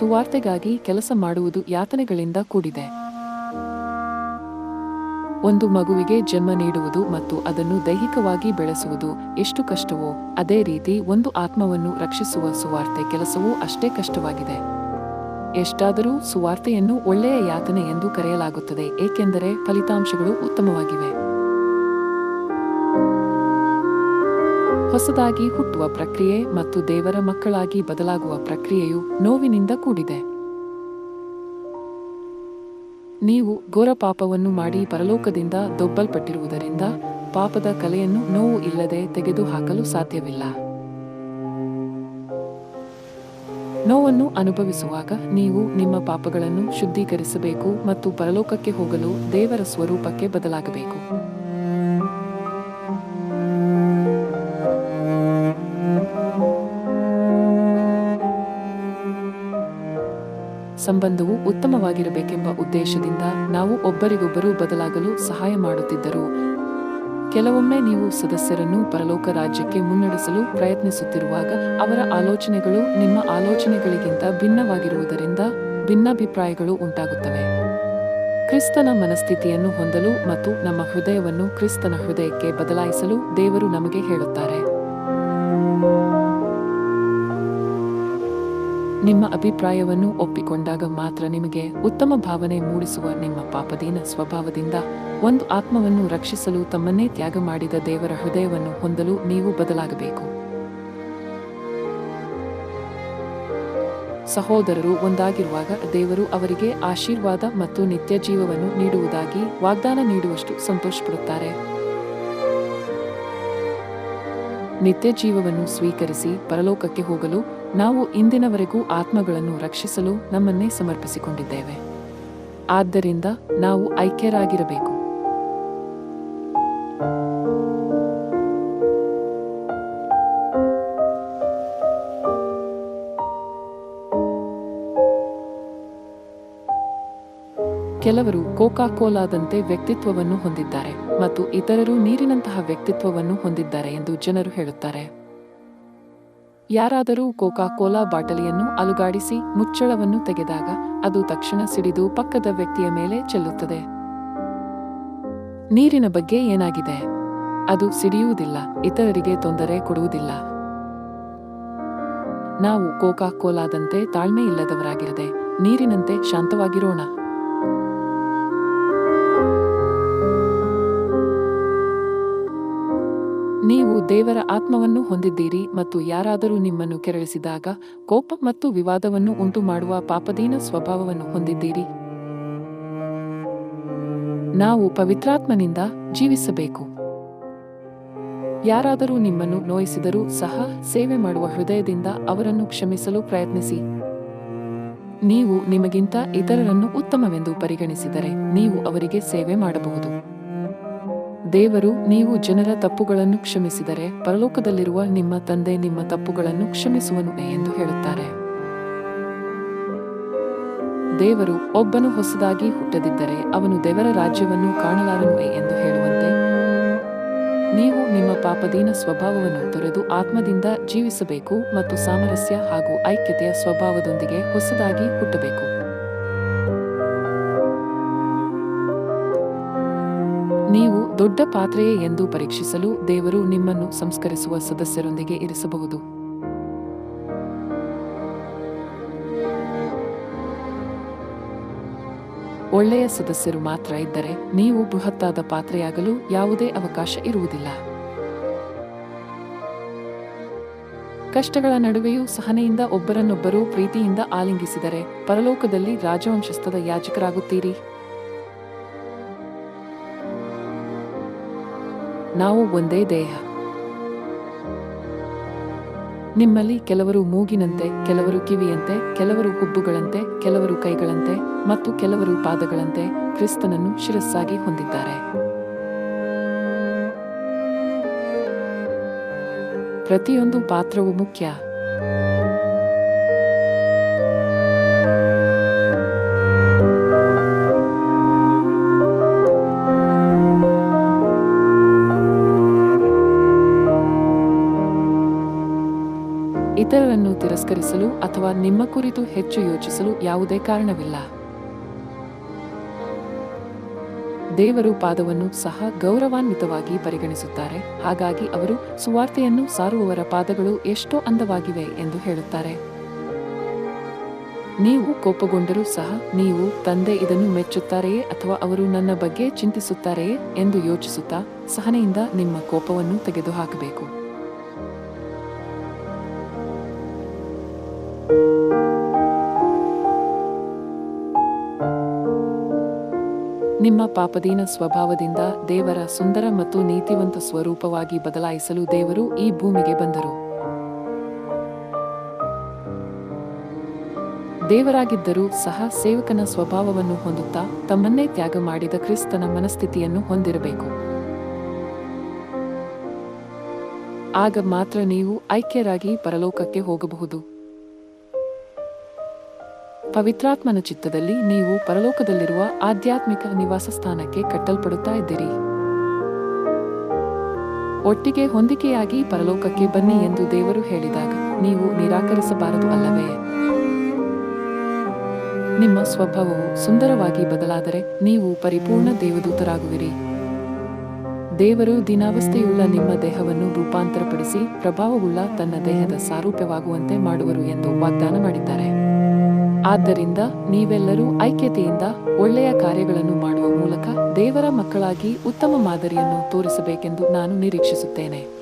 ಸುವಾರ್ತೆಗಾಗಿ ಕೆಲಸ ಮಾಡುವುದು ಯಾತನೆಗಳಿಂದ ಕೂಡಿದೆ. ಒಂದು ಮಗುವಿಗೆ ಜನ್ಮ ನೀಡುವುದು ಮತ್ತು ಅದನ್ನು ದೈಹಿಕವಾಗಿ ಬೆಳೆಸುವುದು ಎಷ್ಟು ಕಷ್ಟವೋ, ಅದೇ ರೀತಿ ಒಂದು ಆತ್ಮವನ್ನು ರಕ್ಷಿಸುವ ಸುವಾರ್ತೆ ಕೆಲಸವೂ ಅಷ್ಟೇ ಕಷ್ಟವಾಗಿದೆ. ಎಷ್ಟಾದರೂ ಸುವಾರ್ತೆಯನ್ನು ಒಳ್ಳೆಯ ಯಾತನೆ ಎಂದು ಕರೆಯಲಾಗುತ್ತದೆ, ಏಕೆಂದರೆ ಫಲಿತಾಂಶಗಳು ಉತ್ತಮವಾಗಿವೆ. ಹೊಸದಾಗಿ ಹುಟ್ಟುವ ಪ್ರಕ್ರಿಯೆ ಮತ್ತು ದೇವರ ಮಕ್ಕಳಾಗಿ ಬದಲಾಗುವ ಪ್ರಕ್ರಿಯೆಯು ನೋವಿನಿಂದ ಕೂಡಿದೆ. ನೀವು ಘೋರ ಪಾಪವನ್ನು ಮಾಡಿ ಪರಲೋಕದಿಂದ ದೊಬ್ಬಲ್ಪಟ್ಟಿರುವುದರಿಂದ ಪಾಪದ ಕಲೆಯನ್ನು ನೋವು ಇಲ್ಲದೆ ತೆಗೆದುಹಾಕಲು ಸಾಧ್ಯವಿಲ್ಲ. ನೋವನ್ನು ಅನುಭವಿಸುವಾಗ ನೀವು ನಿಮ್ಮ ಪಾಪಗಳನ್ನು ಶುದ್ಧೀಕರಿಸಬೇಕು ಮತ್ತು ಪರಲೋಕಕ್ಕೆ ಹೋಗಲು ದೇವರ ಸ್ವರೂಪಕ್ಕೆ ಬದಲಾಗಬೇಕು. ಸಂಬಂಧವು ಉತ್ತಮವಾಗಿರಬೇಕೆಂಬ ಉದ್ದೇಶದಿಂದ ನಾವು ಒಬ್ಬರಿಗೊಬ್ಬರು ಬದಲಾಗಲು ಸಹಾಯ ಮಾಡುತ್ತಿದ್ದರು. ಕೆಲವೊಮ್ಮೆ ನೀವು ಸದಸ್ಯರನ್ನು ಪರಲೋಕ ರಾಜ್ಯಕ್ಕೆ ಮುನ್ನಡೆಸಲು ಪ್ರಯತ್ನಿಸುತ್ತಿರುವಾಗ ಅವರ ಆಲೋಚನೆಗಳು ನಿಮ್ಮ ಆಲೋಚನೆಗಳಿಗಿಂತ ಭಿನ್ನವಾಗಿರುವುದರಿಂದ ಭಿನ್ನಾಭಿಪ್ರಾಯಗಳು ಉಂಟಾಗುತ್ತವೆ. ಕ್ರಿಸ್ತನ ಮನಸ್ಥಿತಿಯನ್ನು ಹೊಂದಲು ಮತ್ತು ನಮ್ಮ ಹೃದಯವನ್ನು ಕ್ರಿಸ್ತನ ಹೃದಯಕ್ಕೆ ಬದಲಾಯಿಸಲು ದೇವರು ನಮಗೆ ಹೇಳುತ್ತಾರೆ. ನಿಮ್ಮ ಅಭಿಪ್ರಾಯವನ್ನು ಒಪ್ಪಿಕೊಂಡಾಗ ಮಾತ್ರ ನಿಮಗೆ ಉತ್ತಮ ಭಾವನೆ ಮೂಡಿಸುವ ನಿಮ್ಮ ಪಾಪದೀನ ಸ್ವಭಾವದಿಂದ ಒಂದು ಆತ್ಮವನ್ನು ರಕ್ಷಿಸಲು ತಮ್ಮನ್ನೇ ತ್ಯಾಗ ಮಾಡಿದ ದೇವರ ಹೃದಯವನ್ನು ಹೊಂದಲು ನೀವು ಬದಲಾಗಬೇಕು. ಸಹೋದರರು ಒಂದಾಗಿರುವಾಗ ದೇವರು ಅವರಿಗೆ ಆಶೀರ್ವಾದ ಮತ್ತು ನಿತ್ಯ ಜೀವವನ್ನು ನೀಡುವುದಾಗಿ ವಾಗ್ದಾನ ನೀಡುವಷ್ಟು ಸಂತೋಷಪಡುತ್ತಾರೆ. ನಿತ್ಯ ಜೀವವನ್ನು ಸ್ವೀಕರಿಸಿ ಪರಲೋಕಕ್ಕೆ ಹೋಗಲು ನಾವು ಇಂದಿನವರೆಗೂ ಆತ್ಮಗಳನ್ನು ರಕ್ಷಿಸಲು ನಮ್ಮನ್ನೇ ಸಮರ್ಪಿಸಿಕೊಂಡಿದ್ದೇವೆ. ಆದ್ದರಿಂದ ನಾವು ಐಕ್ಯರಾಗಿರಬೇಕು. ಕೆಲವರು ಕೋಕಾ ಕೋಲಾದಂತೆ ವ್ಯಕ್ತಿತ್ವವನ್ನು ಹೊಂದಿದ್ದಾರೆ ಮತ್ತು ಇತರರು ನೀರಿನಂತಹ ವ್ಯಕ್ತಿತ್ವವನ್ನು ಹೊಂದಿದ್ದಾರೆ ಎಂದು ಜನರು ಹೇಳುತ್ತಾರೆ. ಯಾರಾದರೂ ಕೋಕಾ ಕೋಲಾ ಬಾಟಲಿಯನ್ನು ಅಲುಗಾಡಿಸಿ ಮುಚ್ಚಳವನ್ನು ತೆಗೆದಾಗ ಅದು ತಕ್ಷಣ ಸಿಡಿದು ಪಕ್ಕದ ವ್ಯಕ್ತಿಯ ಮೇಲೆ ಚೆಲ್ಲುತ್ತದೆ. ನೀರಿನ ಬಗ್ಗೆ ಏನಾಗಿದೆ? ಅದು ಸಿಡಿಯುವುದಿಲ್ಲ, ಇತರರಿಗೆ ತೊಂದರೆ ಕೊಡುವುದಿಲ್ಲ. ನಾವು ಕೋಕಾ ಕೋಲಾದಂತೆ ತಾಳ್ಮೆ ಇಲ್ಲದವರಾಗಿರದೆ ನೀರಿನಂತೆ ಶಾಂತವಾಗಿರೋಣ. ನೀವು ದೇವರ ಆತ್ಮವನ್ನು ಹೊಂದಿದ್ದೀರಿ ಮತ್ತು ಯಾರಾದರೂ ನಿಮ್ಮನ್ನು ಕೆರಳಿಸಿದಾಗ ಕೋಪ ಮತ್ತು ವಿವಾದವನ್ನು ಉಂಟು ಮಾಡುವ ಪಾಪದೀನ ಸ್ವಭಾವವನ್ನು ಹೊಂದಿದ್ದೀರಿ. ನಾವು ಪವಿತ್ರಾತ್ಮನಿಂದ ಜೀವಿಸಬೇಕು. ಯಾರಾದರೂ ನಿಮ್ಮನ್ನು ನೋಯಿಸಿದರೂ ಸಹ ಸೇವೆ ಮಾಡುವ ಹೃದಯದಿಂದ ಅವರನ್ನು ಕ್ಷಮಿಸಲು ಪ್ರಯತ್ನಿಸಿ. ನೀವು ನಿಮಗಿಂತ ಇತರರನ್ನು ಉತ್ತಮವೆಂದು ಪರಿಗಣಿಸಿದರೆ ನೀವು ಅವರಿಗೆ ಸೇವೆ ಮಾಡಬಹುದು. ದೇವರು ನೀವು ಜನರ ತಪ್ಪುಗಳನ್ನು ಕ್ಷಮಿಸಿದರೆ ಪರಲೋಕದಲ್ಲಿರುವ ನಿಮ್ಮ ತಂದೆ ನಿಮ್ಮ ತಪ್ಪುಗಳನ್ನು ಕ್ಷಮಿಸುವನು ಎಂದು ಹೇಳುತ್ತಾರೆ. ದೇವರು ಒಬ್ಬನು ಹೊಸದಾಗಿ ಹುಟ್ಟದಿದ್ದರೆ ಅವನು ದೇವರ ರಾಜ್ಯವನ್ನು ಕಾಣಲಾರನು ಎಂದು ಹೇಳುವಂತೆ, ನೀವು ನಿಮ್ಮ ಪಾಪದೀನ ಸ್ವಭಾವವನ್ನು ತೊರೆದು ಆತ್ಮದಿಂದ ಜೀವಿಸಬೇಕು ಮತ್ತು ಸಾಮರಸ್ಯ ಹಾಗೂ ಐಕ್ಯತೆಯ ಸ್ವಭಾವದೊಂದಿಗೆ ಹೊಸದಾಗಿ ಹುಟ್ಟಬೇಕು. ನೀವು ದೊಡ್ಡ ಪಾತ್ರೆಯೇ ಎಂದು ಪರೀಕ್ಷಿಸಲು ದೇವರು ನಿಮ್ಮನ್ನು ಸಂಸ್ಕರಿಸುವ ಸದಸ್ಯರೊಂದಿಗೆ ಇರಿಸಬಹುದು. ಒಳ್ಳೆಯ ಸದಸ್ಯರು ಮಾತ್ರ ಇದ್ದರೆ ನೀವು ಬೃಹತ್ತಾದ ಪಾತ್ರೆಯಾಗಲು ಯಾವುದೇ ಅವಕಾಶ ಇರುವುದಿಲ್ಲ. ಕಷ್ಟಗಳ ನಡುವೆಯೂ ಸಹನೆಯಿಂದ ಒಬ್ಬರನ್ನೊಬ್ಬರು ಪ್ರೀತಿಯಿಂದ ಆಲಿಂಗಿಸಿದರೆ ಪರಲೋಕದಲ್ಲಿ ರಾಜವಂಶಸ್ಥದ ಯಾಜಕರಾಗುತ್ತೀರಿ? ನಾವು ಒಂದೇ ದೇಹ. ನಿಮ್ಮಲ್ಲಿ ಕೆಲವರು ಮೂಗಿನಂತೆ, ಕೆಲವರು ಕಿವಿಯಂತೆ, ಕೆಲವರು ಹುಬ್ಬುಗಳಂತೆ, ಕೆಲವರು ಕೈಗಳಂತೆ ಮತ್ತು ಕೆಲವರು ಪಾದಗಳಂತೆ ಕ್ರಿಸ್ತನನ್ನು ಶಿರಸ್ಸಾಗಿ ಹೊಂದಿದ್ದಾರೆ. ಪ್ರತಿಯೊಂದು ಪಾತ್ರವು ಮುಖ್ಯ. ಇತರರನ್ನು ತಿರಸ್ಕರಿಸಲು ಅಥವಾ ನಿಮ್ಮ ಕುರಿತು ಹೆಚ್ಚು ಯೋಚಿಸಲು ಯಾವುದೇ ಕಾರಣವಿಲ್ಲ. ದೇವರು ಪಾದವನ್ನು ಸಹ ಗೌರವಾನ್ವಿತವಾಗಿ ಪರಿಗಣಿಸುತ್ತಾರೆ. ಹಾಗಾಗಿ ಅವರು ಸುವಾರ್ತೆಯನ್ನು ಸಾರುವವರ ಪಾದಗಳು ಎಷ್ಟೋ ಅಂದವಾಗಿವೆ ಎಂದು ಹೇಳುತ್ತಾರೆ. ನೀವು ಕೋಪಗೊಂಡರೂ ಸಹ ನೀವು ತಂದೆ ಇದನ್ನು ಮೆಚ್ಚುತ್ತಾರೆಯೇ ಅಥವಾ ಅವರು ನನ್ನ ಬಗ್ಗೆ ಚಿಂತಿಸುತ್ತಾರೆಯೇ ಎಂದು ಯೋಚಿಸುತ್ತಾ ಸಹನೆಯಿಂದ ನಿಮ್ಮ ಕೋಪವನ್ನು ತೆಗೆದುಹಾಕಬೇಕು. ನಿಮ್ಮ ಪಾಪದೀನ ಸ್ವಭಾವದಿಂದ ದೇವರ ಸುಂದರ ಮತ್ತು ನೀತಿವಂತ ಸ್ವರೂಪವಾಗಿ ಬದಲಾಯಿಸಲು ದೇವರು ಈ ಭೂಮಿಗೆ ಬಂದರು. ದೇವರಾಗಿದ್ದರೂ ಸಹ ಸೇವಕನ ಸ್ವಭಾವವನ್ನು ಹೊಂದುತ್ತಾ ತಮ್ಮನ್ನೇ ತ್ಯಾಗ ಮಾಡಿದ ಕ್ರಿಸ್ತನ ಮನಸ್ಥಿತಿಯನ್ನು ಹೊಂದಿರಬೇಕು. ಆಗ ಮಾತ್ರ ನೀವು ಐಕ್ಯರಾಗಿ ಪರಲೋಕಕ್ಕೆ ಹೋಗಬಹುದು. ಪವಿತ್ರಾತ್ಮನ ಚಿತ್ತದಲ್ಲಿ ನೀವು ಪರಲೋಕದಲ್ಲಿರುವ ಆಧ್ಯಾತ್ಮಿಕ ನಿವಾಸ ಸ್ಥಾನಕ್ಕೆ ಕಟ್ಟಲ್ಪಡುತ್ತಾ ಇದ್ದೀರಿ. ಒಟ್ಟಿಗೆ ಹೊಂದಿಕೆಯಾಗಿ ಪರಲೋಕಕ್ಕೆ ಬನ್ನಿ ಎಂದು ದೇವರು ಹೇಳಿದಾಗ ನೀವು ನಿರಾಕರಿಸಬಾರದು ಅಲ್ಲವೇ? ನಿಮ್ಮ ಸ್ವಭಾವವು ಸುಂದರವಾಗಿ ಬದಲಾದರೆ ನೀವು ಪರಿಪೂರ್ಣ ದೇವದೂತರಾಗುವಿರಿ. ದೇವರು ದಿನಾವಸ್ಥೆಯುಳ್ಳ ನಿಮ್ಮ ದೇಹವನ್ನು ರೂಪಾಂತರಪಡಿಸಿ ಪ್ರಭಾವವುಳ್ಳ ತನ್ನ ದೇಹದ ಸಾರೂಪ್ಯವಾಗುವಂತೆ ಮಾಡುವರು ಎಂದು ವಾಗ್ದಾನ ಮಾಡಿದ್ದಾರೆ. ಆದ್ದರಿಂದ ನೀವೆಲ್ಲರೂ ಐಕ್ಯತೆಯಿಂದ ಒಳ್ಳೆಯ ಕಾರ್ಯಗಳನ್ನು ಮಾಡುವ ಮೂಲಕ ದೇವರ ಮಕ್ಕಳಾಗಿ ಉತ್ತಮ ಮಾದರಿಯನ್ನು ತೋರಿಸಬೇಕೆಂದು ನಾನು ನಿರೀಕ್ಷಿಸುತ್ತೇನೆ.